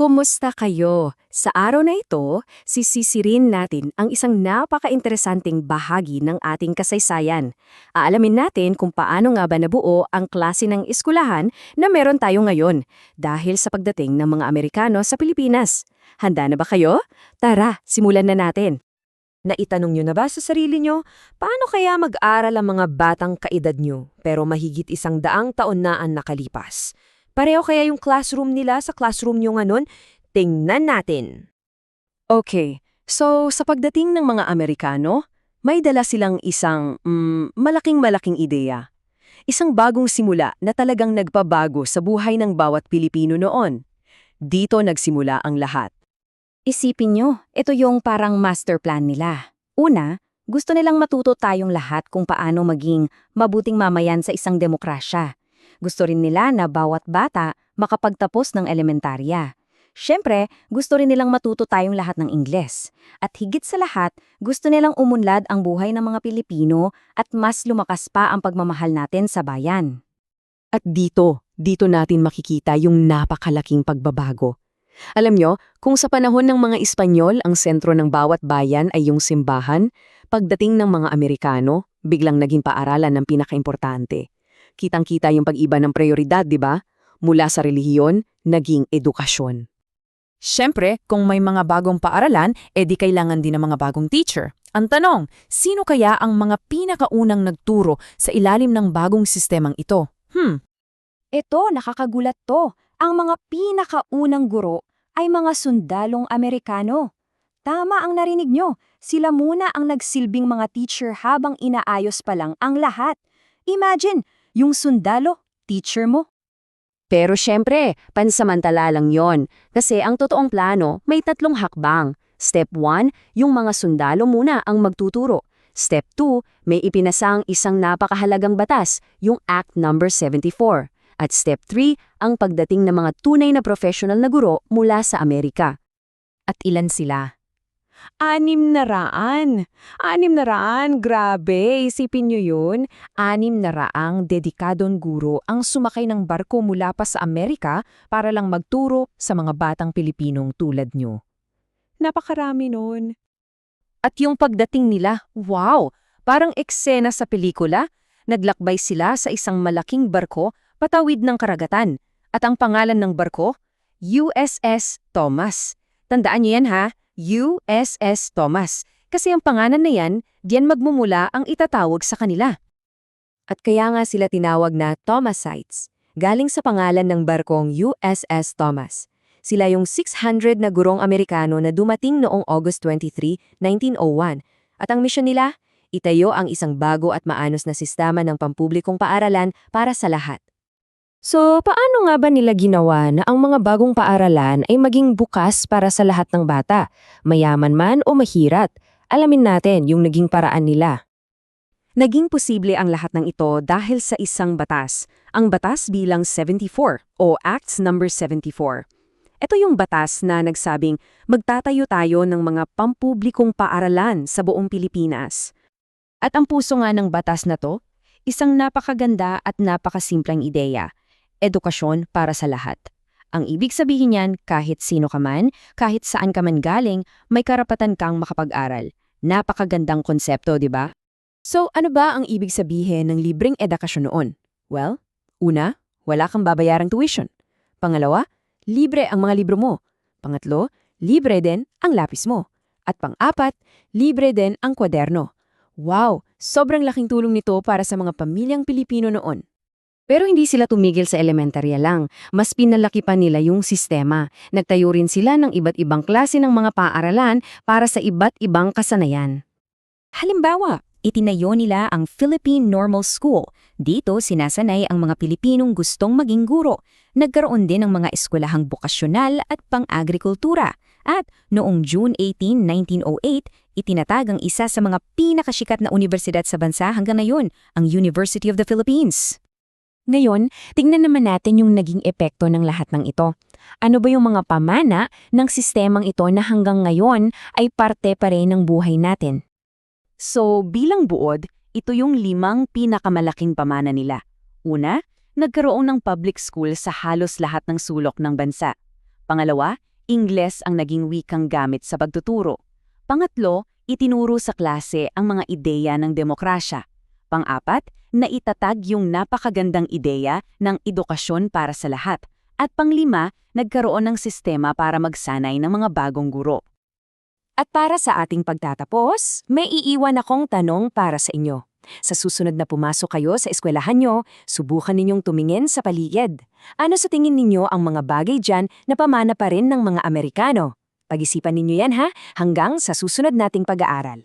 Kumusta kayo? Sa araw na ito, sisisirin natin ang isang napaka-interesanting bahagi ng ating kasaysayan. Aalamin natin kung paano nga ba nabuo ang klase ng eskulahan na meron tayo ngayon dahil sa pagdating ng mga Amerikano sa Pilipinas. Handa na ba kayo? Tara, simulan na natin. Naitanong nyo na ba sa sarili nyo, paano kaya mag-aral ang mga batang kaedad nyo pero mahigit isang daang taon na ang nakalipas? Pareho kaya yung classroom nila sa classroom nyo ngayon? Tingnan natin. Okay, so sa pagdating ng mga Amerikano, may dala silang isang mm, malaking-malaking ideya. Isang bagong simula na talagang nagpabago sa buhay ng bawat Pilipino noon. Dito nagsimula ang lahat. Isipin nyo, ito yung parang master plan nila. Una, gusto nilang matuto tayong lahat kung paano maging mabuting mamayan sa isang demokrasya. Gusto rin nila na bawat bata makapagtapos ng elementarya. Siyempre, gusto rin nilang matuto tayong lahat ng Ingles. At higit sa lahat, gusto nilang umunlad ang buhay ng mga Pilipino at mas lumakas pa ang pagmamahal natin sa bayan. At dito, dito natin makikita yung napakalaking pagbabago. Alam nyo, kung sa panahon ng mga Espanyol ang sentro ng bawat bayan ay yung simbahan, pagdating ng mga Amerikano, biglang naging paaralan ng pinakaimportante. Kitang-kita yung pag-iba ng prioridad, di ba? Mula sa relihiyon, naging edukasyon. Siyempre, kung may mga bagong paaralan, edi kailangan din ng mga bagong teacher. Ang tanong, sino kaya ang mga pinakaunang nagturo sa ilalim ng bagong sistemang ito? Hmm, Ito, nakakagulat to. Ang mga pinakaunang guro ay mga sundalong Amerikano. Tama ang narinig nyo. Sila muna ang nagsilbing mga teacher habang inaayos pa lang ang lahat. Imagine, yung sundalo, teacher mo. Pero syempre, pansamantala lang yon. Kasi ang totoong plano, may tatlong hakbang. Step 1, yung mga sundalo muna ang magtuturo. Step 2, may ipinasang isang napakahalagang batas, yung Act No. 74. At Step 3, ang pagdating ng mga tunay na professional na guro mula sa Amerika. At ilan sila? Anim na raan. Anim na raan, grabe. Isipin nyo yun. Anim na raang dedikadong guro ang sumakay ng barko mula pa sa Amerika para lang magturo sa mga batang Pilipinong tulad nyo. Napakarami nun. At yung pagdating nila, wow! Parang eksena sa pelikula. Naglakbay sila sa isang malaking barko patawid ng karagatan. At ang pangalan ng barko? USS Thomas. Tandaan niyo yan ha, USS Thomas. Kasi ang pangalan na yan, diyan magmumula ang itatawag sa kanila. At kaya nga sila tinawag na Thomasites, galing sa pangalan ng barkong USS Thomas. Sila yung 600 na gurong Amerikano na dumating noong August 23, 1901. At ang misyon nila, itayo ang isang bago at maanos na sistema ng pampublikong paaralan para sa lahat. So, paano nga ba nila ginawa na ang mga bagong paaralan ay maging bukas para sa lahat ng bata, mayaman man o mahirat? Alamin natin yung naging paraan nila. Naging posible ang lahat ng ito dahil sa isang batas, ang Batas bilang 74 o Acts number 74. Ito yung batas na nagsabing magtatayo tayo ng mga pampublikong paaralan sa buong Pilipinas. At ang puso nga ng batas na to, isang napakaganda at napakasimpleng ideya, edukasyon para sa lahat. Ang ibig sabihin niyan, kahit sino ka man, kahit saan ka man galing, may karapatan kang makapag-aral. Napakagandang konsepto, di ba? So, ano ba ang ibig sabihin ng libreng edukasyon noon? Well, una, wala kang babayarang tuition. Pangalawa, libre ang mga libro mo. Pangatlo, libre din ang lapis mo. At pang-apat, libre din ang kwaderno. Wow, sobrang laking tulong nito para sa mga pamilyang Pilipino noon. Pero hindi sila tumigil sa elementarya lang. Mas pinalaki pa nila yung sistema. Nagtayo rin sila ng iba't ibang klase ng mga paaralan para sa iba't ibang kasanayan. Halimbawa, itinayo nila ang Philippine Normal School. Dito sinasanay ang mga Pilipinong gustong maging guro. Nagkaroon din ng mga eskwelahang bokasyonal at pang-agrikultura. At noong June 18, 1908, itinatag ang isa sa mga pinakasikat na universidad sa bansa hanggang ngayon, ang University of the Philippines. Ngayon, tingnan naman natin yung naging epekto ng lahat ng ito. Ano ba yung mga pamana ng sistemang ito na hanggang ngayon ay parte pa rin ng buhay natin? So, bilang buod, ito yung limang pinakamalaking pamana nila. Una, nagkaroon ng public school sa halos lahat ng sulok ng bansa. Pangalawa, Ingles ang naging wikang gamit sa pagtuturo. Pangatlo, itinuro sa klase ang mga ideya ng demokrasya. Pang-apat, naitatag yung napakagandang ideya ng edukasyon para sa lahat. At panglima, nagkaroon ng sistema para magsanay ng mga bagong guro. At para sa ating pagtatapos, may iiwan akong tanong para sa inyo. Sa susunod na pumasok kayo sa eskwelahan nyo, subukan ninyong tumingin sa paligid. Ano sa tingin ninyo ang mga bagay dyan na pamana pa rin ng mga Amerikano? Pag-isipan ninyo yan ha, hanggang sa susunod nating pag-aaral.